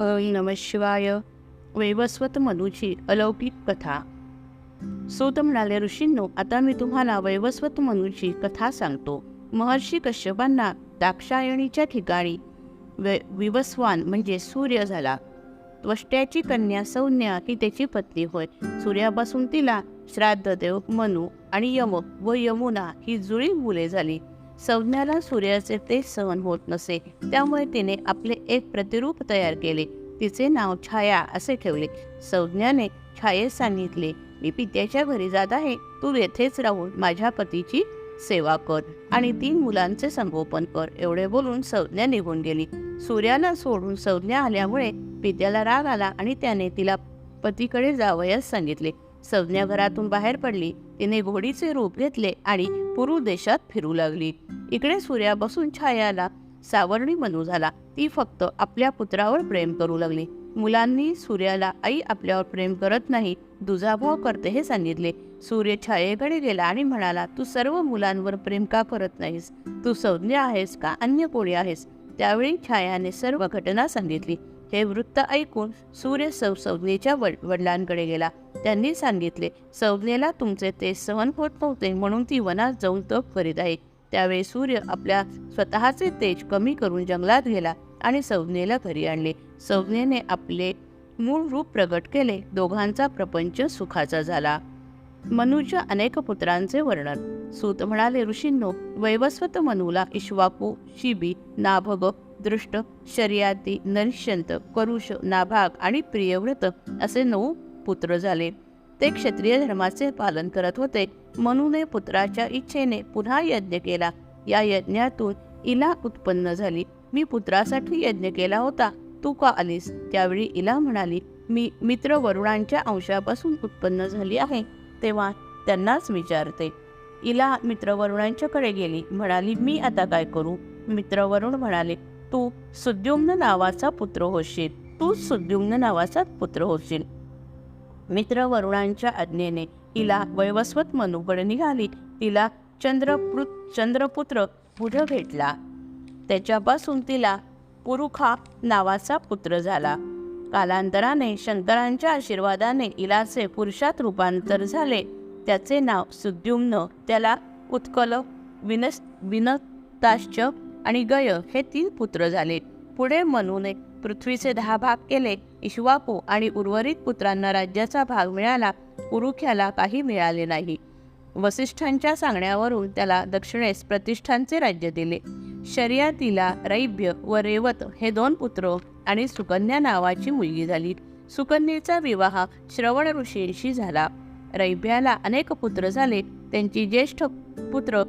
ओम नम शिवाय. वैवस्वत मनूची अलौकिक कथा. सूत म्हणाले ऋषींनो आता मी तुम्हाला वैवस्वत मनूची कथा सांगतो. महर्षी कश्यपांना दाक्षायणीच्या ठिकाणी वै विवस्वान म्हणजे सूर्य झाला. त्वष्ट्याची कन्या सौन्या ही त्याची पत्नी होय. सूर्यापासून तिला श्राद्धदेव मनु आणि यम व यमुना ही जुळी मुले झाली. संज्ञाला सूर्याचे ते सहन होत नसे. त्यामुळे तिने आपले एक प्रतिरूप तयार केले. तिचे नाव छाया असे ठेवले. संज्ञाने छायेस सांगितले मी पित्याच्या घरी जात आहे. तू येथेच राहून माझ्या पतीची सेवा कर आणि तीन मुलांचे संगोपन कर. एवढे बोलून संज्ञा निघून गेली. सूर्याला सोडून संज्ञा आल्यामुळे पित्याला राग आला आणि त्याने तिला पतीकडे जावयास सांगितले. संज्ञा घरातून बाहेर पडली. तिने घोडीचे रूप घेतले आणि पूर्व देशात फिरू लागली. इकडे सूर्यापासून छायाला सावर्णी मनू झाला. ती फक्त आपल्या पुत्रावर प्रेम करू लागली. मुलांनी सूर्याला आई आपल्यावर प्रेम करत नाही दुजाभाव करते हे सांगितले. सूर्य छायेकडे गेला आणि म्हणाला तू सर्व मुलांवर प्रेम का करत नाहीस? तू संज्ञा आहेस का? अन्य कोणी आहेस? त्यावेळी छायाने सर्व घटना सांगितली. हे वृत्त ऐकून सूर्य सौ संज्ञेच्या वडिलांकडे गेला. त्यांनी सांगितले संज्ञेला तुमचे ते सहन होत नव्हते म्हणून ती वनात जाऊन तप करीत आहे. त्यावेळी सूर्य आपल्या स्वतःचे तेज कमी करून जंगलात गेला आणि संज्ञेला घरी आणले. संज्ञेने आपले मूळ रूप प्रगट केले. दोघांचा प्रपंच सुखाचा झाला. मनूच्या अनेक पुत्रांचे वर्णन. सूत म्हणाले ऋषींनो वैवस्वत मनूला इश्वाकू शिबी नाभग दृष्ट शर्याती नरिष्यंत करुष नाभाग आणि प्रियव्रत असे नऊ पुत्र झाले. ते क्षत्रिय धर्माचे पालन करत होते. मनुने पुत्राच्या इच्छेने पुन्हा यज्ञ केला. या यज्ञातून इला उत्पन्न झाली. मी पुत्रासाठी यज्ञ केला होता. तू का आलीस? त्यावेळी इला म्हणाली मी मित्र वरुणांच्या अंशापासून उत्पन्न झाली आहे. तेव्हा त्यांनाच विचारते. इला मित्र वरुणांच्याकडे गेली. म्हणाली मी आता काय करू? मित्र वरुण म्हणाले तू सुद्युम्न नावाचा पुत्र होशील. तू सुद्युम्न नावाचा पुत्र होशील. मित्र वरुणांच्या आज्ञेने तिला वैवस्वत मनुकडे निघाली तिला चंद्रपृ चंद्रपुत्र बुध भेटला. त्याच्यापासून तिला पुरुखा नावाचा पुत्र झाला. कालांतराने शंकरांच्या आशीर्वादाने इलाचे पुरुषात रूपांतर झाले. त्याचे नाव सुद्युम्न त्याला उत्कल विनस विनताश्च आणि गय हे तीन पुत्र झाले. पुढे मनूने पृथ्वीचे दहा भाग केले. इश्वापू आणि उर्वरित पुत्रांना राज्याचा भाग मिळाला पुरुख्याला काही मिळाले नाही. वसिष्ठांच्या सांगण्यावरून त्याला दक्षिणेस प्रतिष्ठांचे राज्य दिले. शर्यातीला रैभ्य व रेवत हे दोन पुत्र आणि सुकन्या नावाची मुलगी झाली. सुकन्येचा विवाह श्रवण ऋषींशी झाला. रैभ्याला अनेक पुत्र झाले. त्यांची ज्येष्ठ पुत्र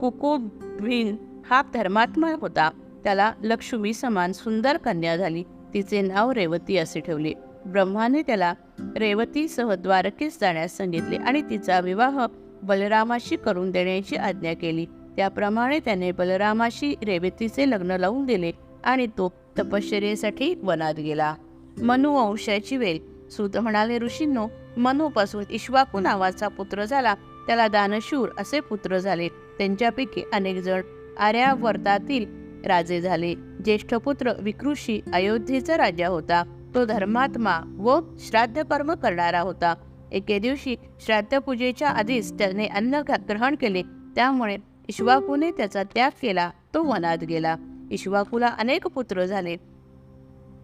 कुकुभिन हा धर्मात्मा होता. त्याला लक्ष्मी समान सुंदर कन्या झाली. तिचे नाव रेवती असे ठेवले. ब्रह्माने त्याला रेवतीसह द्वारकेस जाण्यास सांगितले आणि तिचा विवाह बलरामाशी करून देण्याची आज्ञा केली. त्याप्रमाणे त्याने बलरामाशी रेवतीचे लग्न लावून दिले आणि तो तपश्चर्येसाठी वनात गेला. मनु वंशाची वेल. सुत म्हणाले ऋषींनो मनूपासून इश्वाकू नावाचा पुत्र झाला. त्याला दानशूर असे पुत्र झाले. त्यांच्यापैकी अनेक जण आर्यावर्तातील राजे झाले. ज्येष्ठ पुत्र विकृषी अयोध्येचा राजा होता. तो धर्मात्मा व श्राद्ध कर्म करणारा होता. एके दिवशी श्राद्ध पूजेच्या आधीच त्याने अन्न ग्रहण केले. त्यामुळे इश्वाकूने त्याचा त्याग केला. तो वनात गेला. इश्वाकूला अनेक पुत्र झाले.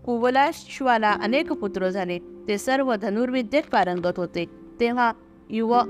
कुवलाश्वाला अनेक पुत्र झाले. ते सर्व धनुर्विद्येत पारंगत होते. तेव्हा युव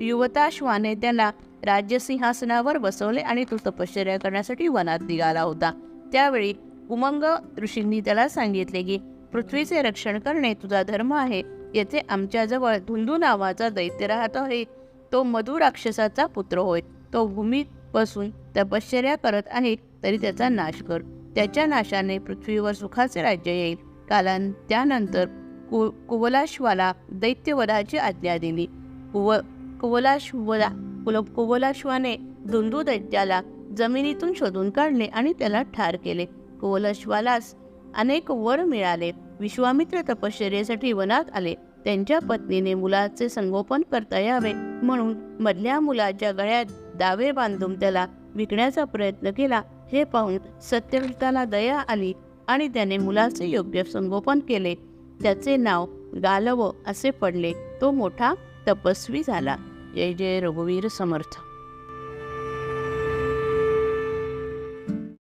युवताश्वाने त्याला राज्यसिंहासनावर बसवले आणि तो तपश्चर्या करण्यासाठी वनात निघाला होता. त्यावेळी उमंग ऋषींनी त्याला सांगितले की पृथ्वीचे रक्षण करणे तुझा धर्म आहे. येथे आमच्याजवळ धुंदू नावाचा दैत्य राहत आहे. तो मधु राक्षसाचा पुत्र होय. तो भूमीत बसून तपश्चर्या करत आहे तरी त्याचा नाश कर. त्याच्या नाशाने पृथ्वीवर सुखाचे राज्य येईल. कालान त्यानंतर कु कुवलाश्वाला दैत्यवधाची आज्ञा दिली. कुव कुवलाश्वला कुल कुवलाश्वाने धुंदू दैत्याला जमिनीतून शोधून काढले आणि त्याला ठार केले. कुवलाश्वालास अनेक वर मिळाले. विश्वामित्र तपश्चर्येसाठी वनात आले. त्यांच्या पत्नीने मुलाचे संगोपन करता यावे म्हणून मधल्या मुलाच्या गळ्यात दावे बांधून त्याला विकण्याचा प्रयत्न केला. हे पाहून सत्यव्रताला दया आली आणि त्याने मुलाचे योग्य संगोपन केले. त्याचे नाव गालव असे पडले. तो मोठा तपस्वी झाला. जय जय रघुवीर समर्थ.